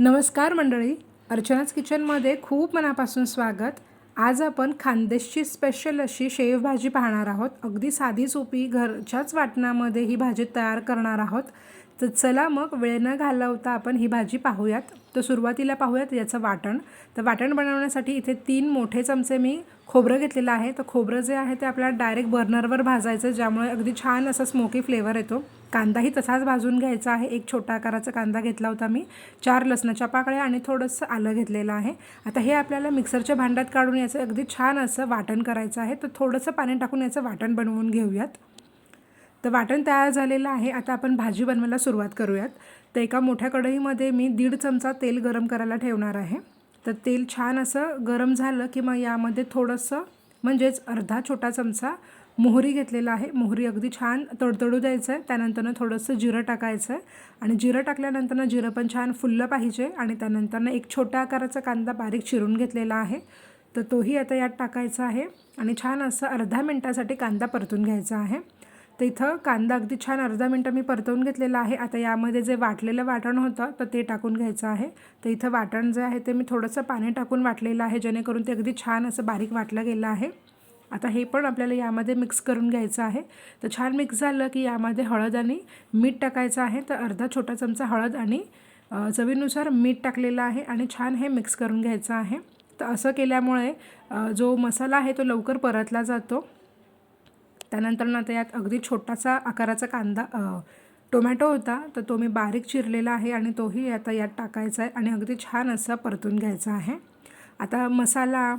नमस्कार मंडळी. अर्चनाच किचनमध्ये खूप मनापासून स्वागत. आज आपण खानदेशची स्पेशल अशी शेवभाजी पाहणार आहोत. अगदी साधी सोपी घरच्याच वाटणामध्ये ही भाजी तयार करणार आहोत. तर चला मग वेळ न घालवता आपण ही भाजी पाहूयात. तर सुरुवातीला पाहूयात याचं वाटण. तर वाटण बनवण्यासाठी इथे तीन मोठे चमचे मी खोबरं घेतलेलं आहे. तर खोबरं जे आहे ते आपल्याला डायरेक्ट बर्नरवर भाजायचं ज्यामुळे अगदी छान असा स्मोकी फ्लेवर येतो. कांदाही तसाच भाजून घ्यायचा आहे. एक छोटा आकाराचा कांदा घेतला होता मी चार लसणाच्या पाकळ्या आणि थोडंसं आलं घेतलेलं आहे. आता हे आपल्याला मिक्सरच्या भांड्यात काढून याचं अगदी छान असं वाटण करायचं आहे. तर थोडंसं पाणी टाकून याचं वाटण बनवून घेऊयात. तर वाटण तयार झालेलं आहे. आता आपण भाजी बनवायला सुरुवात करूयात. तर एका मोठ्या कढईमध्ये मी दीड चमचा तेल गरम करायला ठेवणार आहे. तर तेल छान असं गरम झालं की मग यामध्ये थोडंसं म्हणजेच अर्धा छोटा चमचा मोहरी घेतलेला आहे. मोहरी अगदी छान तडतडू द्यायचं आहे. त्यानंतरनं थोडंसं जिरं टाकायचं आहे. आणि जिरं टाकल्यानंतरनं जिरं पण छान फुललं पाहिजे. आणि त्यानंतरनं एक छोट्या आकाराचा कांदा बारीक चिरून घेतलेला आहे. तर तोही आता यात टाकायचा आहे. आणि छान असं अर्धा मिनटासाठी कांदा परतून घ्यायचा आहे. तर इथं कांदा अगदी छान अर्धा मिनटं मी परतवून घेतलेला आहे. आता यामध्ये जे वाटलेलं वाटण होतं तर ते टाकून घ्यायचं आहे. तर इथं वाटण जे आहे ते मी थोडंसं पाणी टाकून वाटलेलं आहे जेणेकरून ते अगदी छान असं बारीक वाटलं गेलं आहे. आता हे पण आपल्याला यामध्ये मिक्स करून घ्यायचं आहे. तर छान मिक्स झालं की यामध्ये हळद आणि मीठ टाकायचं आहे. तर अर्धा छोटा चमचा हळद आणि चवीनुसार मीठ टाकलेलं आहे आणि छान हे मिक्स करून घ्यायचं आहे. तर असं केल्यामुळे जो मसाला आहे तो लवकर परतला जातो. त्यानंतर आता यात अगदी छोटासा आकाराचा कांदा टोमॅटो होता तर तो मी बारीक चिरलेला आहे आणि तोही आता यात टाकायचा आहे आणि अगदी छान असं परतून घ्यायचा आहे. आता मसाला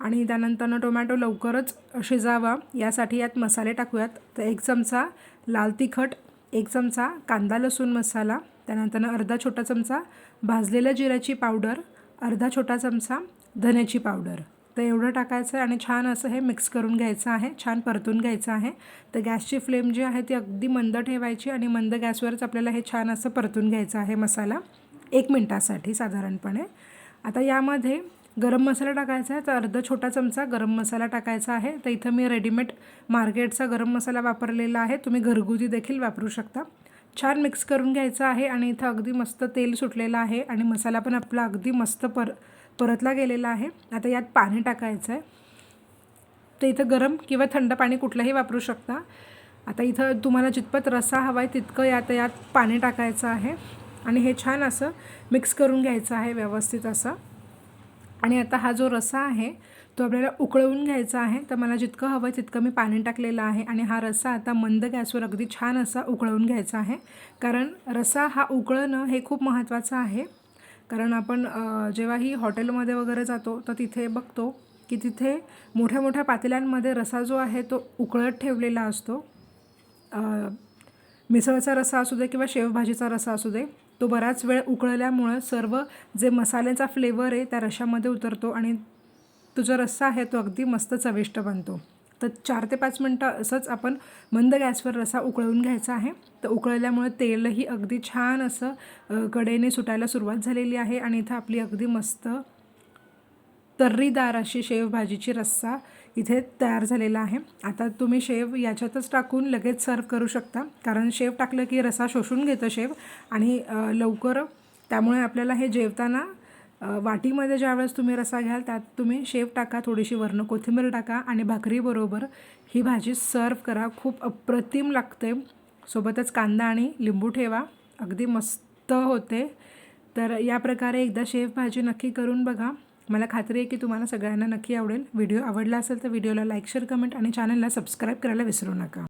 आणि त्यानंतरनं टोमॅटो लवकरच शिजावा यासाठी यात मसाले टाकूयात. तर एक चमचा लाल तिखट एक चमचा कांदा लसूण मसाला त्यानंतरनं अर्धा छोटा चमचा भाजलेल्या जिऱ्याची पावडर अर्धा छोटा चमचा धन्याची पावडर. तर एवढं टाकायचं आहे आणि छान असं हे मिक्स करून घ्यायचं आहे छान परतून घ्यायचं आहे. तर गॅसची फ्लेम जी आहे ती अगदी मंद ठेवायची आणि मंद गॅसवरच आपल्याला हे छान असं परतून घ्यायचं आहे मसाला एक मिनटासाठी साधारणपणे. आता यामध्ये गरम मसाला टाकायचा आहे तर अर्धा छोटा चमचा गरम मसाला टाकायचा आहे. तर इथं मी रेडीमेड मार्केटचा गरम मसाला वापरलेला आहे तुम्ही घरगुती देखील वापरू शकता. छान मिक्स करून घ्यायचं आहे आणि इथं अगदी मस्त तेल सुटलेलं आहे आणि मसाला पण आपला अगदी मस्त पर परतला गेलेला आहे. आता यात पाणी टाकायचं आहे. तर इथं गरम किंवा थंड पाणी कुठलंही वापरू शकता. आता इथं तुम्हाला जितपत रसा हवा आहे तितकं यात यात पाणी टाकायचं आहे. आणि हे छान असं मिक्स करून घ्यायचं आहे व्यवस्थित असं. आणि आता हा जो रसा आहे तो आपल्याला उकळवून घ्यायचा आहे. तर मला जितकं हवं आहे तितकं मी पाणी टाकलेलं आहे. आणि हा रसा आता मंद गॅसवर अगदी छान असा उकळवून घ्यायचा आहे. कारण रसा हा उकळणं हे खूप महत्त्वाचं आहे. कारण आपण जेव्हाही हॉटेलमध्ये वगैरे जातो तर तिथे बघतो की तिथे मोठ्या मोठ्या पातेल्यांमध्ये रसा जो आहे तो उकळत ठेवलेला असतो. मिसळचा रसा असू दे किंवा शेवभाजीचा रसा असू दे तो बराच वेळ उकळल्यामुळं सर्व जे मसाल्याचा फ्लेवर आहे त्या रशामध्ये उतरतो आणि तो जो रस्सा आहे तो अगदी मस्त चविष्ट बनतो. तर चार ते पाच मिनटं असंच आपण मंद गॅसवर रसा उकळवून घ्यायचा आहे. तर उकळल्यामुळे तेलही अगदी छान असं कडेने सुटायला सुरुवात झालेली आहे आणि इथं आपली अगदी मस्त तर्रीदार अशी शेवभाजीची रस्सा इथे तयार झालेला आहे. आता तुम्ही शेव याच्यातच टाकून लगेच सर्व करू शकता. कारण शेव टाकलं की रसा शोषून घेतं शेव आणि लवकर त्यामुळे आपल्याला हे जेवताना वाटीमध्ये ज्यावेळेस तुम्ही रसा घ्याल त्यात तुम्ही शेव टाका थोडीशी वर्ण कोथिंबीर टाका आणि भाकरीबरोबर ही भाजी सर्व करा. खूप अप्रतिम लागते. सोबतच कांदा आणि लिंबू ठेवा. अगदी मस्त होते. तर या प्रकारे एकदा शेव भाजी नक्की करून बघा. मला खात्री आहे की तुम्हाला सगळ्यांना नक्की आवडेल. व्हिडिओ आवडला असेल तर व्हिडिओला लाईक शेअर कमेंट आणि चॅनलला सबस्क्राईब करायला विसरू नका.